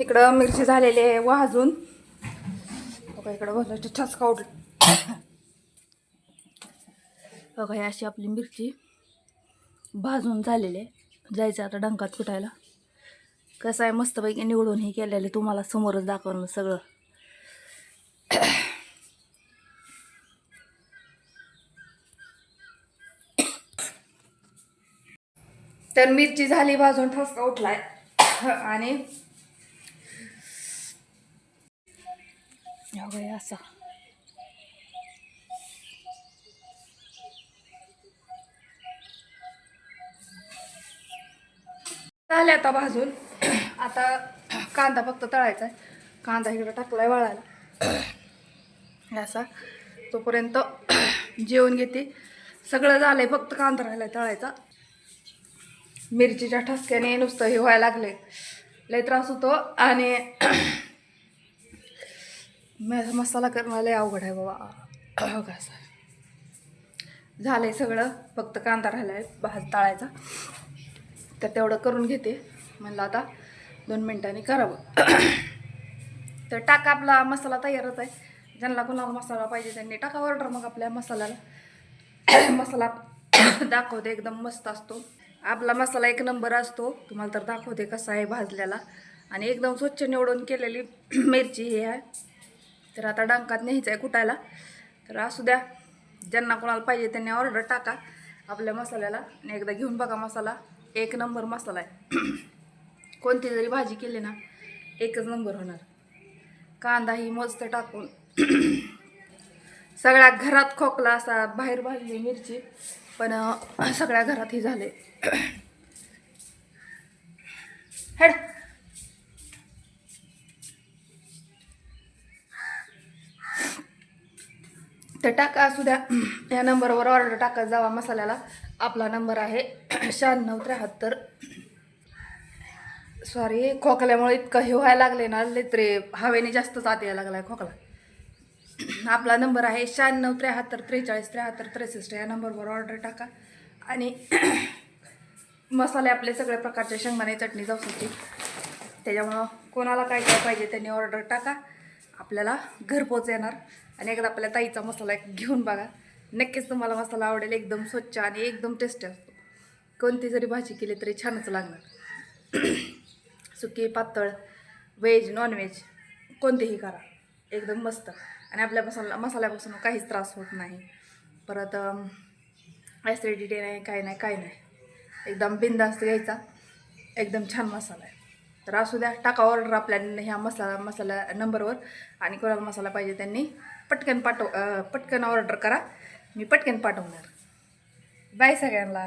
इकडं मिरची झालेली आहे वाजून बघा इकडं भलं ठसका उडला. बघा ही अशी आपली मिरची भाजून झालेली आहे. जायचं आता डंकात फुटायला कसं आहे मस्तपैकी निवडून हे केलेलं तुम्हाला समोरच दाखवलं सगळं. तर मिरची झाली भाजून ठसका उठलाय. आणि गया असा झाले आता भाजून. आता कांदा फक्त तळायचा आहे. कांदा इकडं टाकलाय वाळायला. हे असा. तोपर्यंत जेवण घेते. सगळं झालंय फक्त कांदा राहिलाय तळायचा. मिरचीच्या ठसक्याने नुसतं हे व्हायला लागले लय त्रास होतो आणि माझा मसाला करणं लय अवघड आहे बाबा. हो कसं झालं आहे सगळं. फक्त कांदा राहिला आहे भाज तळायचा. तर तेवढं करून घेते. म्हणलं आता दोन मिनटांनी करावं. तर टाका आपला मसाला तयारच आहे. ज्यांना कोणाला मसाला पाहिजे त्यांनी टाका ऑर्डर मग आपल्या मसाल्याला. मसाला दाखवते एकदम मस्त असतो. आपला मसाला एक नंबर असतो. तुम्हाला तर दाखवते कसा आहे भाजलेला. आणि एकदम स्वच्छ निवडून केलेली मिरची ही आहे. तर आता डांकात न्यायचं आहे कुटायला. तर असू द्या ज्यांना कोणाला पाहिजे त्यांनी ऑर्डर टाका. आपल्या मसाल्याला आणि एकदा घेऊन बघा मसाला. एक नंबर मसाला आहे. कोणती जरी भाजी केली ना एकच नंबर होणार. कांदा ही मस्त टाकून. सगळ्या घरात खोकला असा बाहेर भाजली मिरची पण सगळ्या घरात ही झाले. हेड. तर टाका असू द्या. या नंबरवर ऑर्डर टाकत जावा मसाल्याला. आपला नंबर आहे शहाण्णव त्र्याहत्तर. सॉरी खोकल्यामुळे इतकं हे व्हायला लागले ना. लेत्रे हवेने जास्तच आत यायला लागला आहे खोकला. आपला नंबर आहे शहाण्णव त्र्याहत्तर त्रेचाळीस त्र्याहत्तर त्रेसष्ट. या नंबरवर ऑर्डर टाका. आणि मसाले आपले सगळ्या प्रकारचे शेंगदाणे चटणी जाऊ शकते. त्याच्यामुळं कोणाला काय काय पाहिजे त्यांनी ऑर्डर टाका. आपल्याला घरपोच येणार. आणि एकदा आपल्या ताईचा मसाला एक घेऊन बघा. नक्कीच तुम्हाला मसाला आवडेल एकदम स्वच्छ आणि एकदम टेस्टी असतो. कोणती जरी भाजी केली तरी छानच लागणार. सुकी पातळ व्हेज नॉनव्हेज कोणतेही करा. एकदम मस्त. आणि आपल्या मसाला मसाल्यापासून काहीच त्रास होत नाही. परत ॲसिडिटी नाही काय नाही काय नाही. एकदम बिंदास्त घ्यायचा. एकदम छान मसाला आहे. तर असू द्या टाका ऑर्डर आपल्या ह्या मसाला मसाला नंबरवर आणि कोणाला मसाला पाहिजे त्यांनी पटकन पाठव पटकन ऑर्डर करा. मी पटकन पाठवणार. बाय सगळ्यांना.